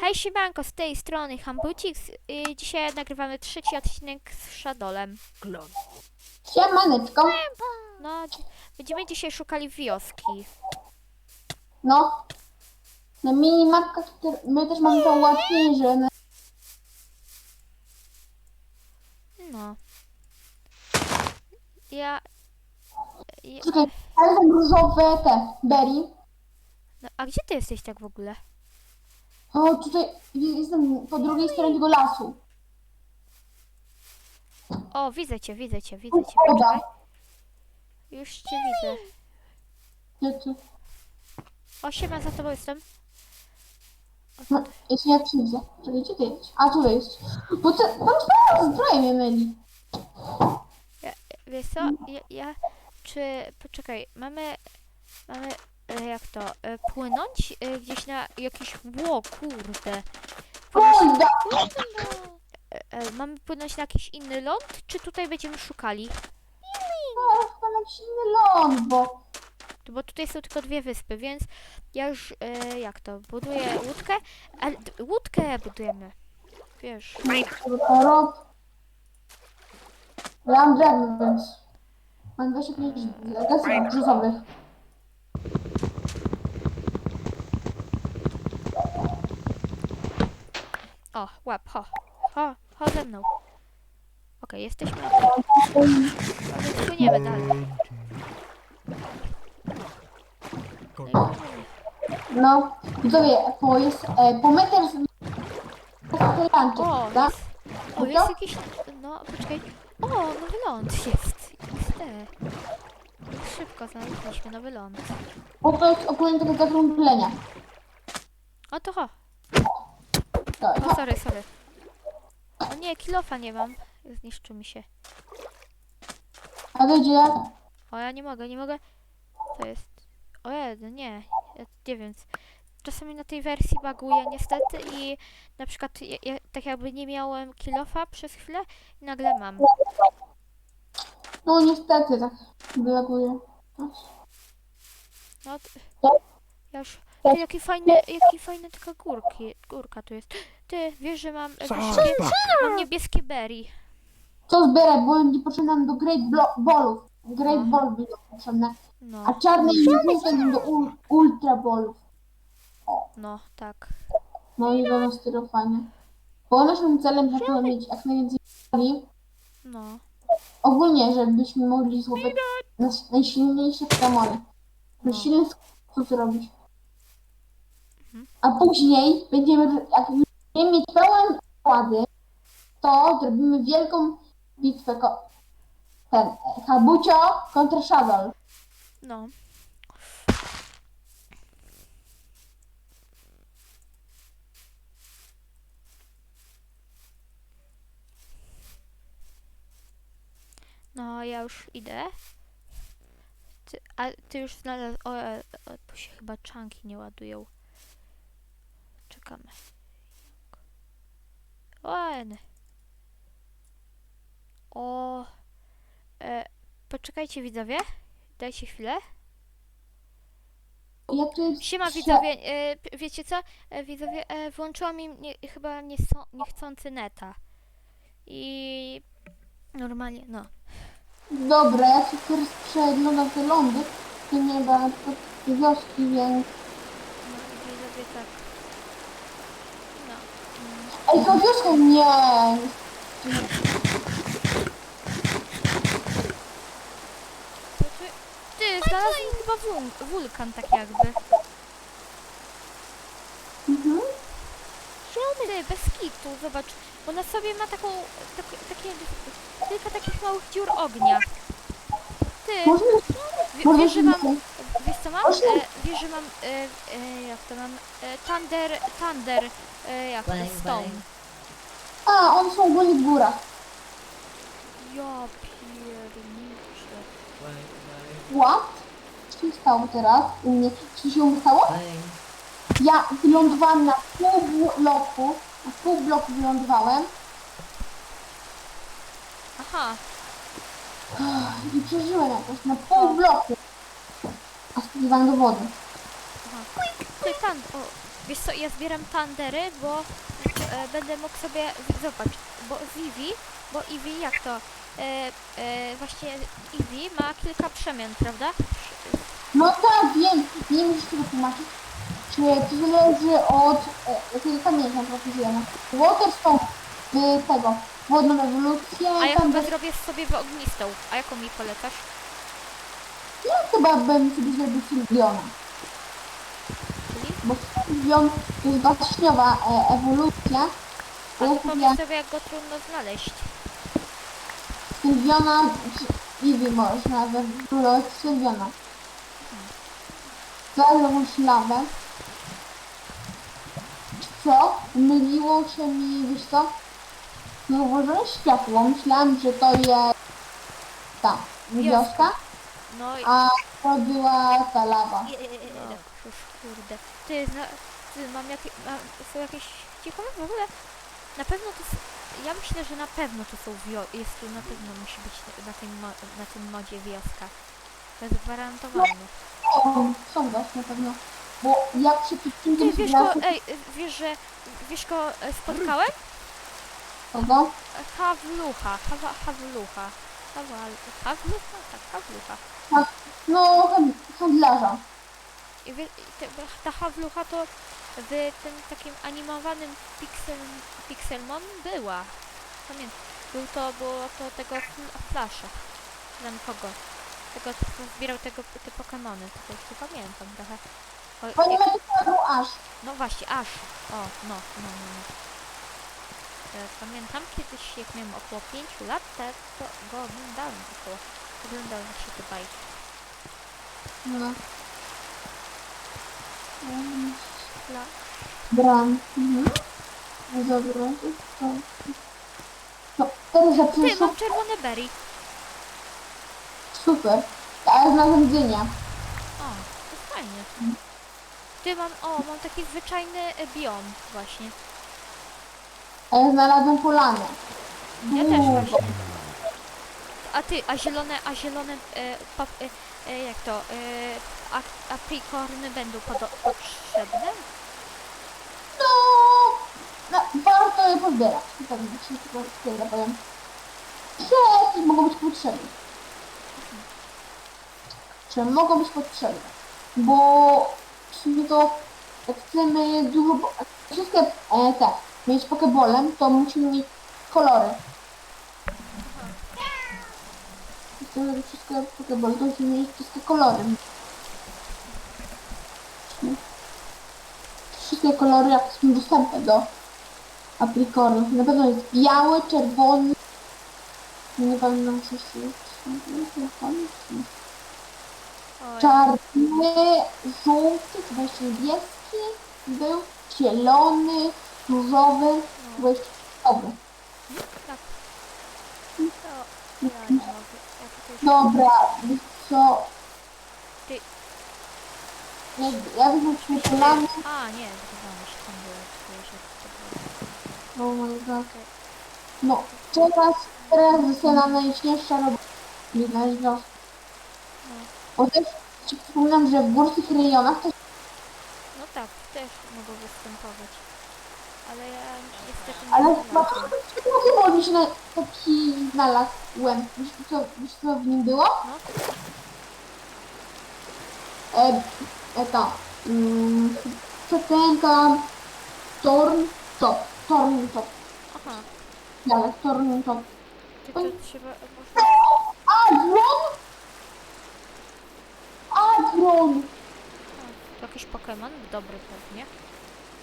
Hej siemanko, z tej strony Hambucix i dzisiaj nagrywamy trzeci odcinek z Shadolem. Siemaneczko. No, dzi- będziemy dzisiaj szukali wioski. No. Na minimapkach te- my też mamy to ułatwienie, że my... No. Ja... ja Czekaj, ale są różowe te, berry. no, a gdzie ty jesteś tak w ogóle? O, tutaj jestem po drugiej stronie tego lasu. O, widzę cię, widzę cię, widzę cię. Woda. Już cię widzę. Ty? O, siema, za tobą jestem. No, jeśli ja przyjdę. Czekaj, gdzie ty jesteś? A, tu jest. Bo te, tam twoja zbroja mnie myli. Ja, wiesz co, ja, ja... Czy... Poczekaj, mamy... Mamy... e, Jak to? e, Płynąć e, gdzieś na jakiś... Ło, kurde. Kurde! E, e, mamy płynąć na jakiś inny ląd, czy tutaj będziemy szukali? O, chyba na jakiś inny ląd, bo... Bo tutaj są tylko dwie wyspy, więc ja już, e, jak to, buduję łódkę, ale łódkę budujemy, wiesz. Ja mam drewno, więc... Mam 25 desek brzusowych. O, łap, ho, ho, ho ze mną. Okej, jesteśmy, ale płyniemy dalej. No i płyniemy. No, widzowie, po, jest, e, po metr z lanczy, O, prawda? jest, o, jest jakiś, no, poczekaj, o, nowy ląd jest, XD. Szybko znaleźliśmy nowy ląd. Bo to jest ogólnie tego zakrąglenia. O, to ho, To, o, sorry, sorry. O nie, kilofa nie mam, zniszczył mi się. a jak? O, ja nie mogę, nie mogę. To jest. O no nie. Ja nie wiem. Czasami na tej wersji baguje niestety i na przykład ja, ja, tak jakby nie miałem kilofa przez chwilę i nagle mam. No niestety tak wylaguje. No, t- ja już. Ty, jaki fajny, jaki fajny taka górki, górka tu jest. Ty, wiesz, że mam niebieskie, mam niebieskie berry. Co zbierać, bo nie potrzebne do Great Blo- Ballów. Great No. Ball będą potrzebne, No, a czarne i żółte będą do ul- Ultra Ballów. no, tak. No i do styrofanie. Bo naszym celem jest było mieć jak najwięcej bali. No. Ogólnie, żebyśmy mogli złapać nas- najsilniejsze skamory. No. Silny co zrobić. A później będziemy, jak będziemy mieć pełen składy, to zrobimy wielką bitwę. Ko- ten, Kabucio kontra Shadow. No. No, ja już idę. Ty, a ty już znalazł. O, e, o, tu się chyba czanki nie ładują. Czekamy. O, eny. O. E, poczekajcie widzowie. Dajcie chwilę. Ja tu jest Siema widzowie, e, wiecie co? E, widzowie, e, włączyłam im nie, chyba niechcą, niechcący neta. I normalnie, no. Dobra, ja się teraz przeglądam te lądy. Nie ma wioski, więc... no widzowie tak. No. mm, Ej, to wioską nie! To ty, ty znalazłem chyba wul, wulkan tak jakby. Mhm. Ty, bez kitu, zobacz. Ona sobie ma taką, tak, takie, kilka takich małych dziur ognia. Ty, Można, wie, można wiesz, że mam, się- Mam? E, wiesz, że mam. E, e, jak to mam? E, thunder. Thunder. E, jak to? Bang, Stone. bang. A, one są ogólnie w górach. Ja pierniczę. What? Co się stało teraz u mnie? Co się stało? Ja wylądowałam na pół bloku, na pół bloku wylądowałem Aha. i przeżyłem jakoś na pół bloku. A spływam do wody. Aha. Ty. O. Wiesz co, ja zbieram tandery, bo e, będę mógł sobie, zobacz, bo Vivi, bo Eevee jak to, e, e, właśnie Eevee ma kilka przemian, prawda? No tak, wiem, nie musisz tego tłumaczyć. Czy to zależy od, e, jakiego pamiętam, profesjonalna. Waterstone, y, tego, wodną ewolucję, A ja tam chyba be- zrobię sobie w ognistą. A jaką mi polecasz? Ja chyba bym sobie zrobił Sylwiona. Czyli? Bo Sylwion to jest baśniowa e, ewolucja. A Ja to sobie jak go trudno znaleźć. Sylwiona, Eevee możesz nawet wylować Sylwiona. Zaraz lawę. Co? Myliło się mi, wiesz co? Zauważyłem światło. Myślałem, że to jest ta wioska, No i... a to była ta lawa. No, już kurde. Ty, zna, ty mam jakie, ma, są jakieś ciekawe w ogóle? Na pewno to s- ja myślę, że na pewno to są wio, jest tu na pewno musi być na tym, mo, na tym modzie wioska. To jest gwarantowane. O, są dość na pewno. Bo jak się Ty, przyczynię wiesz go, ej, wiesz, że, wiesz go e, spotkałem? kogo? Hawlucha, hawa, hawlucha. Hawal, hawlucha? Tak, hawlucha. No, hand- handlarza. I wie, te, ta Hawlucha to w tym takim animowanym Pixel, Pixelmon była. Pamiętam. Był to, było to tego fl- Flasha. Znam kogo. Tego, kto zbierał tego, te Pokemony. To już nie pamiętam trochę. O, Pani ma tu aż. no właśnie, aż. O, no, no, no. no. E, Pamiętam kiedyś, jak miałem około 5 lat, to, to go oglądałem około. Oglądałem się te bajki. No. Bram. Mhm. No dobra. to- No, teraz ja Ty, mam czerwone berry. Super. A ja znalazłem dynię. O, to fajnie. Ty mam, o, mam taki zwyczajny e, biom właśnie. A ja znalazłem polanę. Ja też właśnie. A ty, a zielone, a zielone, e, pap, e, e, jak to, e, a, aprikorny będą podo, potrzebne? No, no, warto je pozbierać. Tak mi się tylko tyle powiem. Mogą być potrzebne. Że mogą być potrzebne. Bo w sumie to chcemy dużo, wszystkie e, te mieć pokebolem, to musimy mieć kolory. Jak mieć wszystkie pokebole, to musimy mieć wszystkie kolory. Wszystkie kolory, jakie są dostępne do aplikorów. Na pewno jest biały, czerwony. Nie pamiętam coś Oj, Czarny, żółty, chyba jeszcze niebieski był, zielony, różowy, dobry. tak. To ja nie mogę. Ja tutaj już- Dobra, wiesz co? Ty- Nie, ja bym się polany. A, nie, zgadzamy się, tam było, to było. God. Okej. No, teraz, teraz została. Nie znaleźć wioskę. No, Bo też ci przypominam, że w górskich rejonach też no tak, też mogą występować. Ale ja niestety nie Ale chyba znalazłam. Pokemon mi się na, taki znalazłem. Wiesz co, wiesz co w nim było? No, E, e to. Mm, Torn Top. Torn Top. aha, Dalej, Torn Top. czy to trzeba, można... To jakiś Pokémon? Dobry pewnie.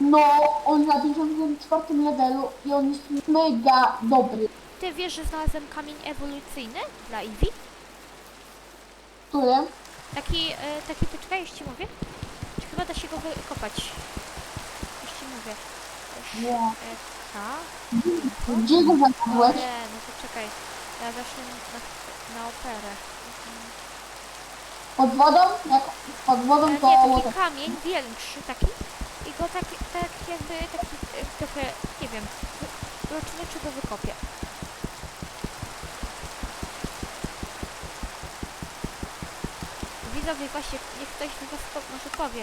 No, on na 54 levelu i on jest mega dobry. Ty wiesz, że znalazłem kamień ewolucyjny dla Eevee? Który? Taki, e, taki tyczka, już ci mówię? Czy chyba da się go wykopać? Już ci mówię. Nie. E? Gdzie go znalazłeś? nie, no to czekaj. Ja zacznę na, na operę. Pod wodą? Jak pod E, wodą nie, to... taki kamień większy taki. Go tak, tak jakby taki trochę, nie wiem, wy- zobaczymy czy go wykopię. Widzowie, właśnie niech ktoś mi was po, może powie,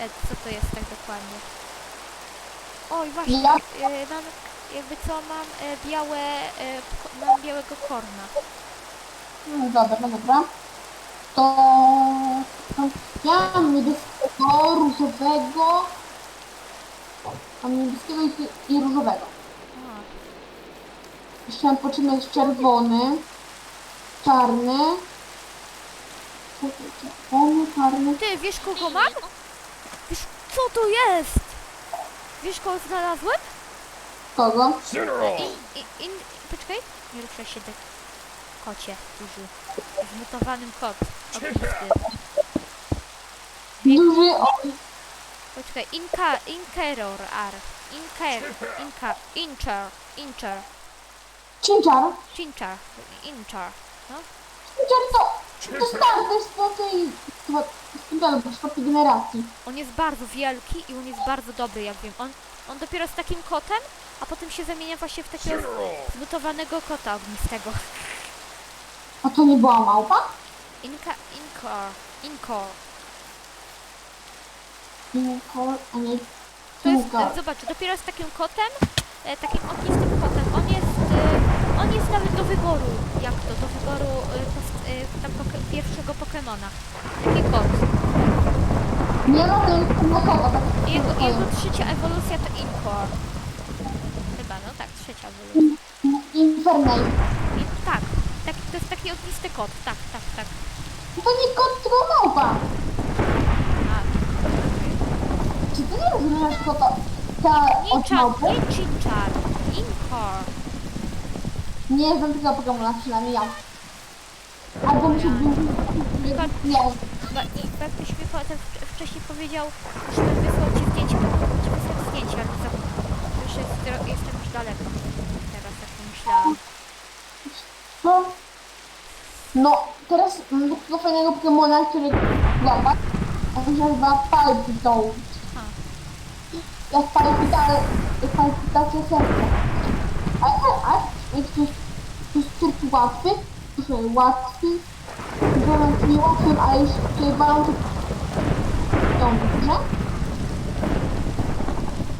e, co to jest tak dokładnie. Oj, właśnie, Ja- e, mam, jakby co, mam e, białe, ko- mam białego korna. No dobra, no dobra. To... to ja mam niebieskiego, różowego. Mam niebieskiego i, i różowego. A, Jeszcze mam potrzebny jest czerwony, czarny. Czerwony, czarny. Ty, wiesz kogo mam? Wiesz, co to jest? Wiesz kogo znalazłem? Kogo? In, in, in, poczekaj, nie ruszaj się, ty kocie duży. Zmutowanym kot. Ognisty. Duży o... Poczekaj, inka, inkeror, ar. Inker, inka, incher, incher, Cinczar. cinchar, inchar. No, Cinczar to... To jest po tej... Chyba z bo z czwartej generacji. on jest bardzo wielki i on jest bardzo dobry, jak wiem. On, on dopiero z takim kotem, a potem się zamienia właśnie w takiego zmutowanego kota ognistego. A to nie była małpa? Inka, inkor, inkor. A nie... To jest, zobacz, dopiero z takim kotem, e, takim ognistym kotem, on jest, e, on jest nawet do wyboru, jak to, do wyboru e, e, tam poke, pierwszego Pokemona. Taki kot. Nie no, to jest tak I Jego, jego trzecia ewolucja to Inkor. Chyba, no tak, trzecia ewolucja. Infernal. I, tak, tak, to jest taki ognisty kot, tak, tak, tak. To nie kot, tylko małpa. A, Czy ty nie rozróżniasz kota ta od Ninchar, małpy? nie Chinchar, Inkor. Nie znam tego Pokemona, przynajmniej ja. Albo mi się Nie, Chyba, i jakbyś mi potem wcz- wcześniej powiedział, żebym wysłał ci zdjęcie, to bym ci wysłał zdjęcie, ale za, już jest, dro- jestem już daleko. Teraz tak pomyślałam. no. No, teraz mam takiego fajnego Pokemona, który łapa. On się nazywa Palpitoad. Jak palpita, jak palpitacja serca. A, a, a jest, to jest turk łatwy, sobie łatwy, to nie łatwy, ale walą to dobrze.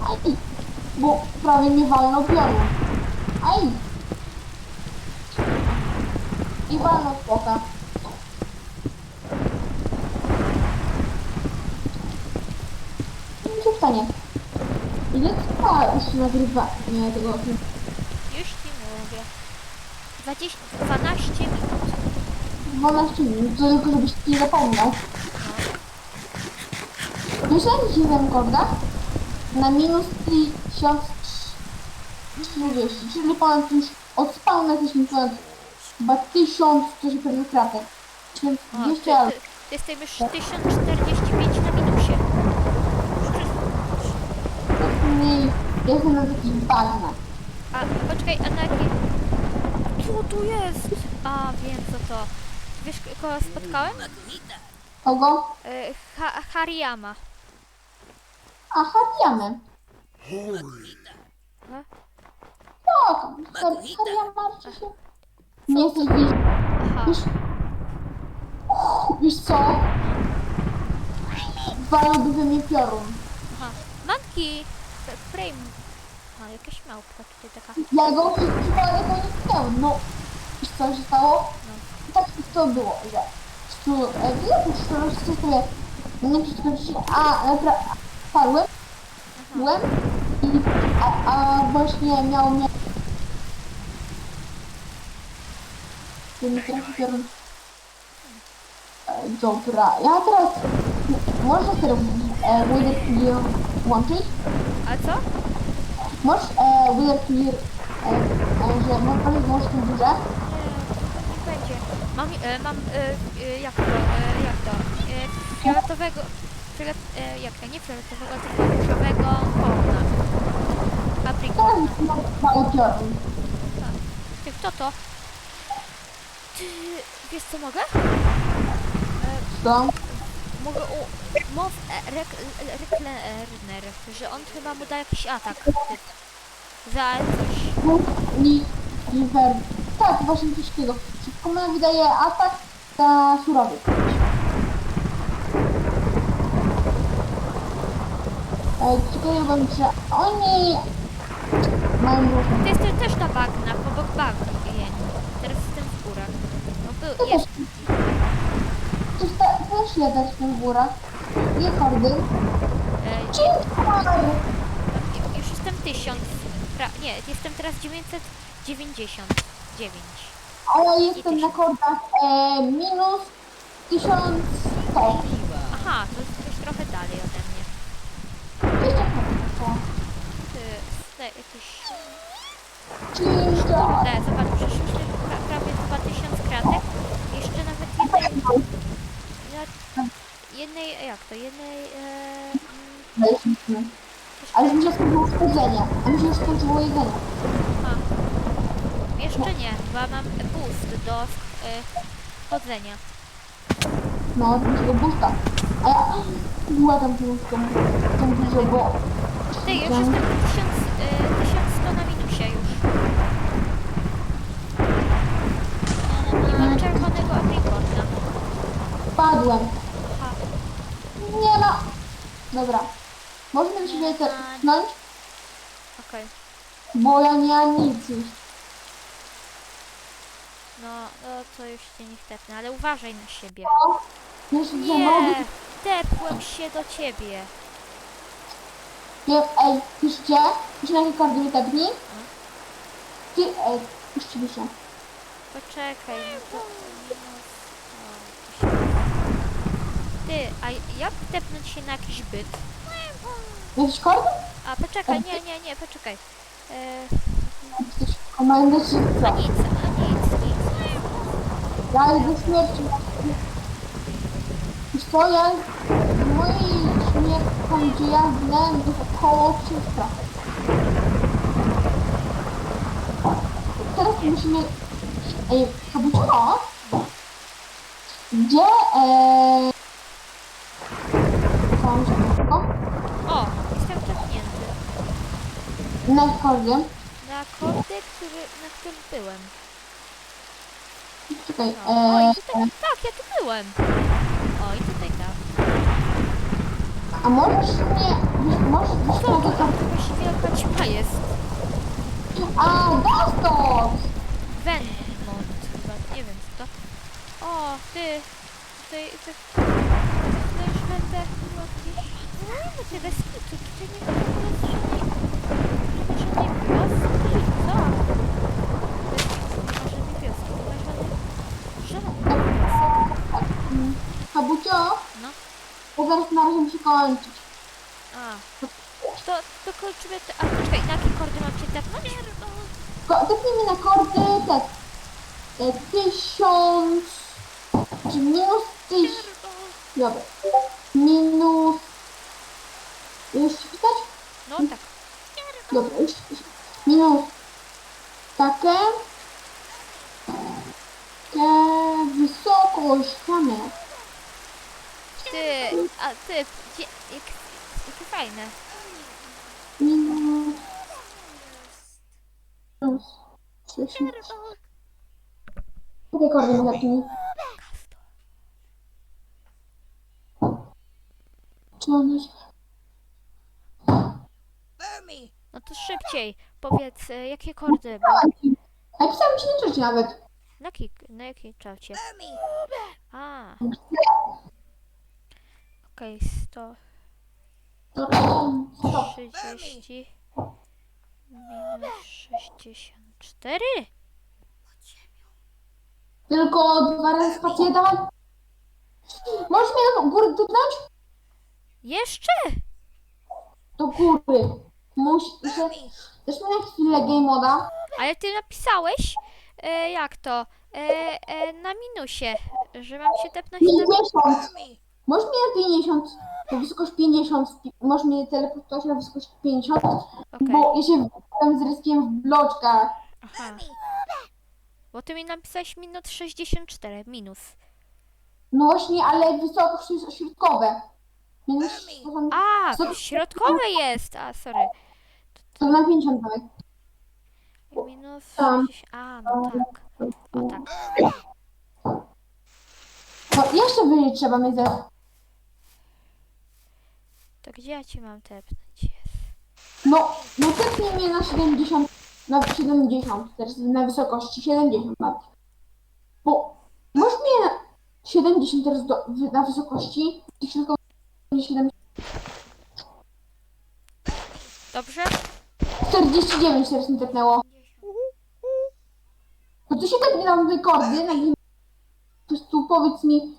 Aj, bo prawie mnie walnął piorun. Aj. I walnął chłopa. Nie się stanie. Ile trwa już nagrywanie tego filmu? już ci mówię. 20, 12 minut. 12 minut, to tylko żebyś nie zapomniał. Myślałem dzisiaj w rekordach na minus 1030, czyli ponad już od spawna jesteśmy ponad chyba 1000 coś pewnie kratek. Więc O, ty, 200 albo ty, ty jestem już 1045 na minusie. Mniej jestem na takich bagnach. A, poczekaj, a na jakie... Co tu jest? A, wiem co to. Wiesz, kogo spotkałem? Kogo? E, ha, Hariyama. Aha, wiemy. No. Tak, Karia martwi się. Nie jesteś wiesz, Aha. wiesz, wiesz co? Walałby we mnie piorun. Aha. Manki! Frame. A, jakaś małpka tutaj taka. Ja go chyba go nie chciałem. No, wiesz co się stało? Tak to było, że tu, e, ile tu szczerości sobie, nie przeskoczyć, a naprawdę padłem, byłem i, a, a właśnie miał mnie, ty mi trafi piorun. E, Dobra, ja teraz, można teraz e, Clear włączyć? A co? Możesz e, Wither Clear, e, e, że możesz włączyć tą burzę? Nie, nie będzie. Mam, e, mam, e, e, jak to, e, jak to, e, fioletowego, fiolet, e, jak to, nie fioletowego, tylko różowego. Aprikona. Teraz mam mały piorun. Ty, kto to? Ty, wiesz co mogę? Co? Mogę u... Mow e, rek, Reklerner, że on chyba mu da jakiś atak. Za coś. Li, liver. Tak, właśnie coś takiego. Szybko nam wydaje atak za surowiec. E, E, Ciekawe że oni mają różne. To jestem też na bagnach, obok bagien. Teraz jestem w górach. No To był, też, jest, to te- też w tych górach. Rekordy. e, Ciężar! ju- już jestem 1000. Pra, nie, jestem teraz 999. Ale jestem na kordach e, minus 1100. Aha, to jest coś trochę dalej ode mnie. Jeszcze kordka. Ty, ste, jakieś... Ciężar! Te, zobacz, przeszliśmy pra, prawie chyba 1000 kratek. Jeszcze nawet jednej... Jednej, jak to, jednej... E, mm, Ale mi się skończyło jedzenie. A mi się skończyło jedzenie. a, jeszcze nie, bo mam boost do e, chodzenia. No, mi się go busta. A ja była tam tą, tą bliżej, bo... Ty, już jestem 1000, e, 1100 na minusie już. I mam czerwonego aprikorna. Padłem. Nie no. Dobra. Można się tepnąć, okej. bo ja nie mam nic już. No, no to już cię nie wtepnę, ale uważaj na siebie. Jeszcze gdzie Nie, mogę... tepłem się do ciebie. Nie, ej, piszcie. Piszcie na jakie kordy mi tepnij. Ty, ej, piszcie, piszcie. Poczekaj, no to minus... o, to się- Ty, a jak tepnąć się na jakiś byt? Jakiś kord? A, poczekaj, nie, nie, nie, poczekaj. E, Jakieś komendy czy a co? nic, a nic, nic. Ja do śmierci. Ja w mojej śmierci, tam gdzie ja zginąłem, to jest około 300. Teraz musimy... Ej, kabucino? Gdzie... Eee... Co mam się tylko? O, jestem tepnięty. Na kordzie. Na kordy, który, na którym byłem. Czekaj, No. O, i tutaj, tak, ja tu byłem. O, i tutaj tak. A możesz mnie... Możesz... Co to możesz tam właściwie jaka ćma jest? A, dostąd! Venmont chyba, nie wiem co to. O, ty, tutaj, ty, to już będę chyba gdzieś... No nie no, ty bez kitu, tutaj nie ma w ogóle nie ma żadnej wioski, co? Tutaj Nie ma żadnej wioski, nie ma żadnych, żadnych wiosek. Kabucio, No, bo zaraz na razie musi kończyć. a. To, to kończymy, te, a czekaj, na jakie kordy mam cię tepnąć? Ko- Tepnij mi na kordy te, te tysiąc, czy minus tysiąc, dobra, minus, już ci pisać? No tak. Dobra, już, już. minus takie, takie wysokość. Ty, a ty, gdzie, jak, jakie fajne. minus, minus 10. Jakie kordy tepnij? Czy one. No to szybciej, powiedz, e, jakie kordy, bo Napisałem ci na czacie nawet. na, jakiej, na jakiej czacie? A, okej, No, stop. 130 minus 64? Tylko dwa razy spację dawaj. Możesz mnie do góry dotknąć? Jeszcze? Do góry. Musi, że... Też mi na chwilę game moda. Ale ty napisałeś, e, jak to, e, e, na minusie, że mam się tepnąć na... 50. Możesz mnie na 50. Na wysokość 50. wpi- Możesz mnie teleportować na wysokość 50. Okej, Bo ja się wbiłem z ryskiem w bloczkach. aha. Bo ty mi napisałeś minut 64, minus. No właśnie, ale wysokość to jest środkowe. Więc to A, Co- środkowe jest, a sorry. to na 50 nawet. Minus Tam. 60. A, no tak. O tak. No jeszcze wyżej trzeba mnie ze... To gdzie ja ci mam tepnąć? No, no tepnij mnie na 70, na 70, teraz na wysokości 70 nawet. Bo masz mnie na 70 teraz do, na wysokości, tych tylko 70, Dobrze? 49 teraz mi tepnęło. No to się tepnie na tej kordy, na nim, po prostu powiedz mi,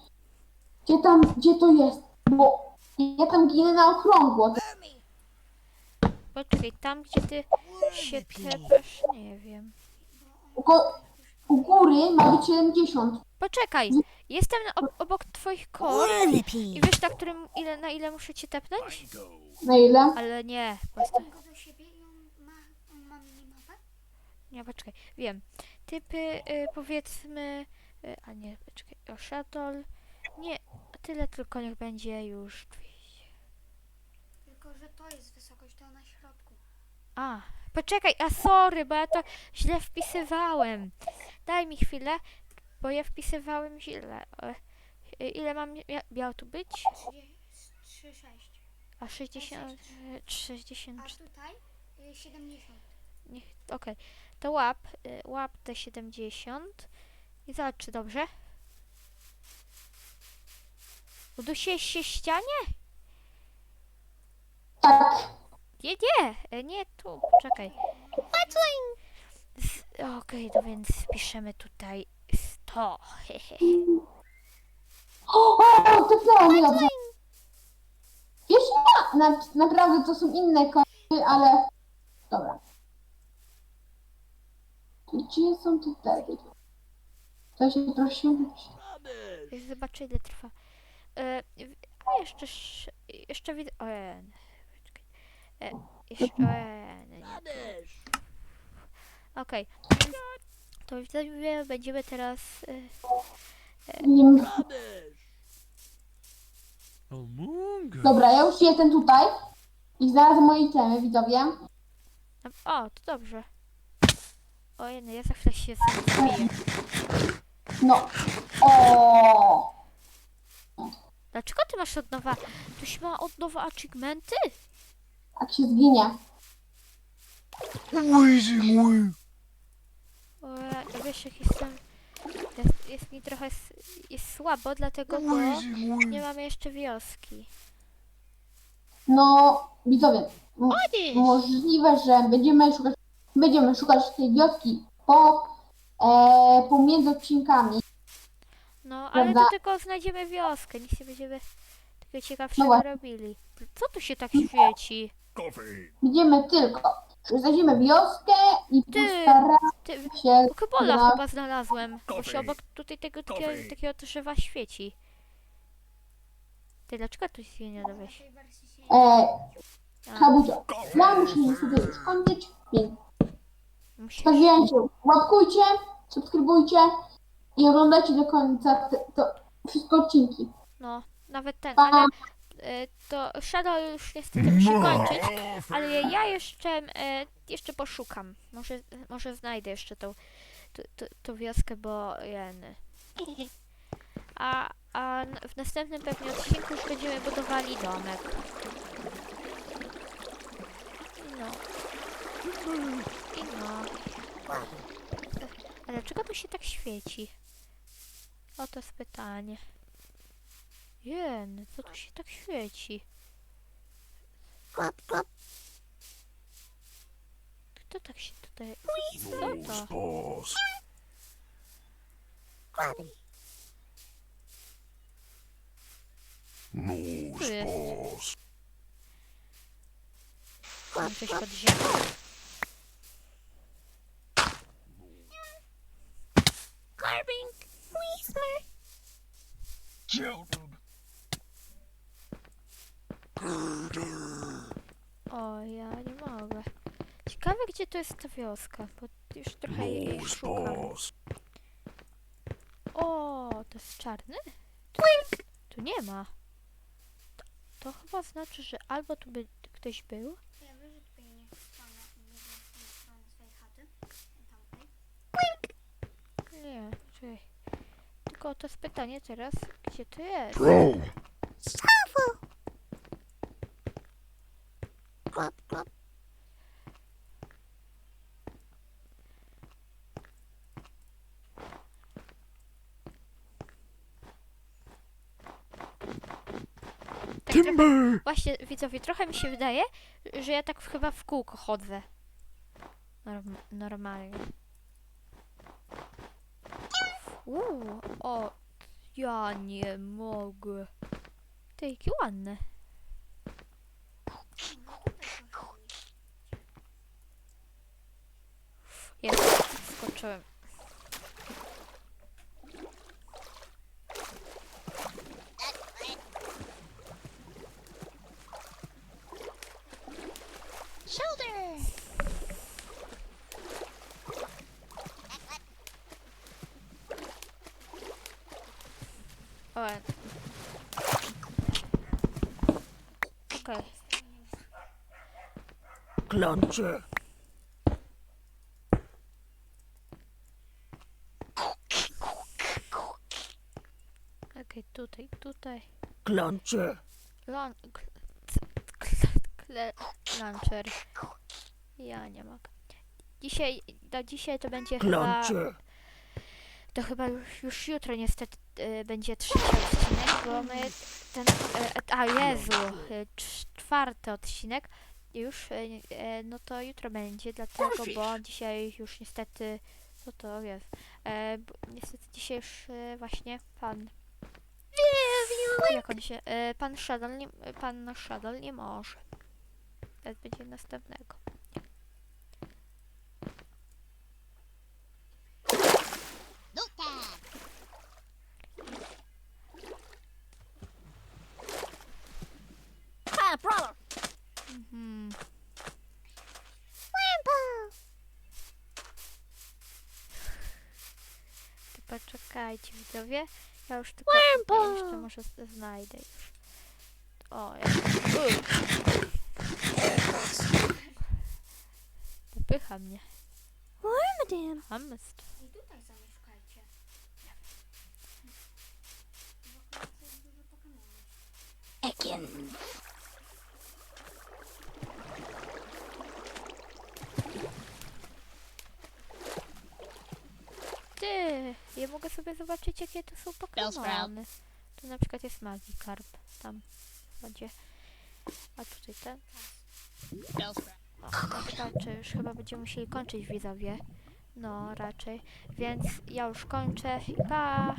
gdzie tam, gdzie to jest, bo ja tam ginę na okrągło. Poczekaj, tam gdzie ty się tepasz, nie wiem. U, ko- u góry ma być 70. Poczekaj, jestem na, ob- obok twoich kor i wiesz na którym, ile, na ile muszę cię tepnąć? Na ile? Ale nie, go ma minimapę? nie, poczekaj, wiem. Typy, y, powiedzmy, y, a nie, poczekaj, o Shuttle, nie, tyle tylko niech będzie już. To jest wysokość, to na środku. A, poczekaj, a sorry, bo ja to źle wpisywałem. Daj mi chwilę, bo ja wpisywałem źle. E, Ile mam, mia- miał tu być? 3,6. A 60, e, 60, A tutaj y, 70. niech, okej. To łap, y, łap te 70 i zobacz, czy dobrze. Udusiłeś się ścianie? Tak. Nie, nie, e, nie tu, czekaj. Z- Okej, to więc piszemy tutaj 100. hehehe. O, o, tepnęło mnie dobrze. Jeszcze na, na, naprawdę to są inne kordy, ale... Dobra. Gdzie są te wtedy? To się prosił. Zobaczę ile trwa. E, w- a jeszcze, sz- jeszcze widzę. O, e. E, jeszcze, e, nie, nie, to- Okej. To widzowie, będziemy teraz. E, Nie wiem. Amunga. Dobra, ja już jestem tutaj. I zaraz moje itemy, widzowie. no, o, to dobrze. O, jedno, ja zawsze się zabiję. No. O. Dlaczego ty masz od nowa. Tu się ma od nowa achievementy? Jak się zginie. Łyzy mój. O, ja, ja wiesz, jak jestem. Jest, jest mi trochę. s- Jest słabo, dlatego bo Łyzy mój. nie mamy jeszcze wioski. No, widzowie. m-! Możliwe, że będziemy szukać, będziemy szukać tej wioski po, e, pomiędzy odcinkami. No, ale Prawda? to tylko znajdziemy wioskę, nic nie będziemy takiego ciekawszego właśnie. robili. Co tu się tak świeci? Coffee. Będziemy tylko, że znajdziemy wioskę i Ty. postaramy Ty, się... Pokébola na- chyba znalazłem, bo się obok tutaj tego takiego, takiego drzewa świeci. Ty, dlaczego tu się nie dowiesz? E, A, Habucio, ja muszę niestety już kończyć, więc musisz... stawiajcie, łapkujcie, subskrybujcie i oglądajcie do końca te, to wszystkie odcinki. No, nawet ten, Pa! ale to Shadow już niestety musi kończyć, ale ja jeszcze, e, jeszcze poszukam. Może, może znajdę jeszcze tą, tą, tą, tą wioskę, bo jeny. A, a w następnym pewnie odcinku już będziemy budowali domek. I no. I no. A dlaczego to się tak świeci? Oto jest pytanie. Jen, co tu się tak świeci? Kto tak się tutaj... Co to? Boss. No, Tu jest. boss. Mam coś pod ziemią. Carving! Whisper! Children. O, ja nie mogę. Ciekawe, gdzie to jest ta wioska, bo już trochę jej szukam. O, to jest czarny? Tu, tu nie ma. To, to chyba znaczy, że albo tu by ktoś był, Ja wiem, że tutaj nie czekaj. Tylko to jest pytanie teraz, gdzie to jest? Bro. Tak klap, klap. Timber! Właśnie, widzowie, trochę mi się wydaje, że ja tak chyba w kółko chodzę. Norm normalnie. Uuu, o, ja nie mogę. Te jakie ładne. Jest, skoczyłem. O. Okej. Klancie! Okej, tutaj, tutaj. Klancie! Lon... Launcher. Ja nie mogę. Dzisiaj, do dzisiaj to będzie chyba... Klancie! To chyba już, już jutro niestety e, będzie trzeci odcinek, bo my ten... E, a Jezu! Cz- czwarty odcinek. Już, nie- e, no to jutro będzie, dlatego, bo dzisiaj już niestety... Co to jest? E, niestety dzisiaj już e, właśnie pan... Jak on się... E, pan Shadow nie, pan Shadow nie może. Teraz będzie następnego. Mhm. To poczekajcie widzowie. Ja już tylko ja jeszcze może znajdę już. O, ja... Uj. Popycha mnie. Hamstwo. I tutaj zamieszkajcie. W ja mogę sobie zobaczyć jakie to są Pokemony. Tu na przykład jest Magikarp. Tam w wodzie. A tutaj ten. O, raczej już chyba będziemy musieli kończyć widzowie. No, raczej. Więc ja już kończę i pa!